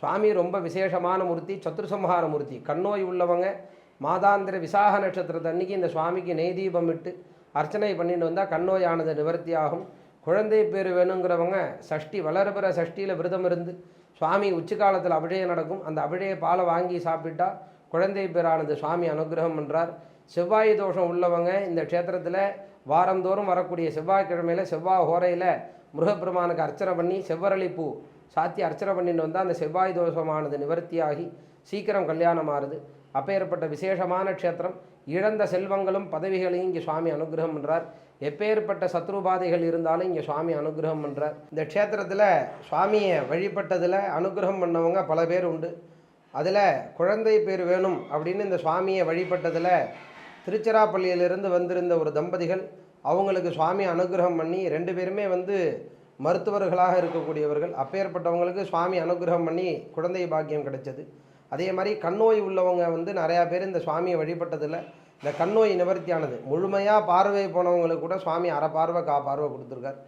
சுவாமி ரொம்ப விசேஷமான மூர்த்தி சத்ருசம்ஹார மூர்த்தி. கண்ணோய் உள்ளவங்க மாதாந்திர விசாக நட்சத்திரத்தை அன்னைக்கு இந்த சுவாமிக்கு நெய் தீபம் இட்டு அர்ச்சனை பண்ணிட்டு வந்தால் கண்ணோயானது நிவர்த்தி ஆகும். குழந்தை பேர் வேணுங்கிறவங்க சஷ்டி வளர்பிற சஷ்டியில் விரதம் இருந்து சுவாமி உச்சிக்காலத்தில் அபிஷேகம் நடக்கும். அந்த அபிஷேக பாலை வாங்கி சாப்பிட்டா குழந்தை பேரானது சுவாமி அனுகிரகம் பண்ணுறார் செவ்வாய் தோஷம் உள்ளவங்க இந்த க்ஷேத்திரத்தில் வாரந்தோறும் வரக்கூடிய செவ்வாய்க்கிழமையில் செவ்வாய் ஹோரையில் முருகப்பெருமானுக்கு அர்ச்சனை பண்ணி செவ்வரளிப்பூ சாத்தி அர்ச்சனை பண்ணின்னு வந்தால் அந்த செவ்வாய் தோஷமானது நிவர்த்தியாகி சீக்கிரம் கல்யாணம் ஆறுது அப்பேற்பட்ட விசேஷமான க்ஷேத்திரம் இழந்த செல்வங்களும் பதவிகளையும் இங்கே சுவாமி அனுகிரகம் பண்ணுறார் எப்பேற்பட்ட சத்ருபாதைகள் இருந்தாலும் இங்கே சுவாமி அனுகிரகம் பண்ணுறார் இந்த க்ஷேத்திரத்தில் சுவாமியை வழிபட்டதில் அனுகிரகம் பண்ணவங்க பல பேர் உண்டு. அதில் குழந்தை பேர் வேணும் அப்படின்னு இந்த சுவாமியை வழிபட்டதில் திருச்சிராப்பள்ளியிலிருந்து வந்திருந்த ஒரு தம்பதிகள் அவங்களுக்கு சுவாமி அனுகிரகம் பண்ணி ரெண்டு பேருமே வந்து மருத்துவர்களாக இருக்கக்கூடியவர்கள் அப்பேற்பட்டவங்களுக்கு சுவாமி அனுகிரகம் பண்ணி குழந்தை பாக்கியம் கிடைச்சது. அதே மாதிரி கண்ணோய் உள்ளவங்க வந்து நிறையா பேர் இந்த சுவாமியை வழிபட்டதில் இந்த கண்ணோய் நிவர்த்தியானது. முழுமையாக பார்வை போனவங்களுக்கு கூட சுவாமி அரை பார்வை கா பார்வை கொடுத்துருக்கார்.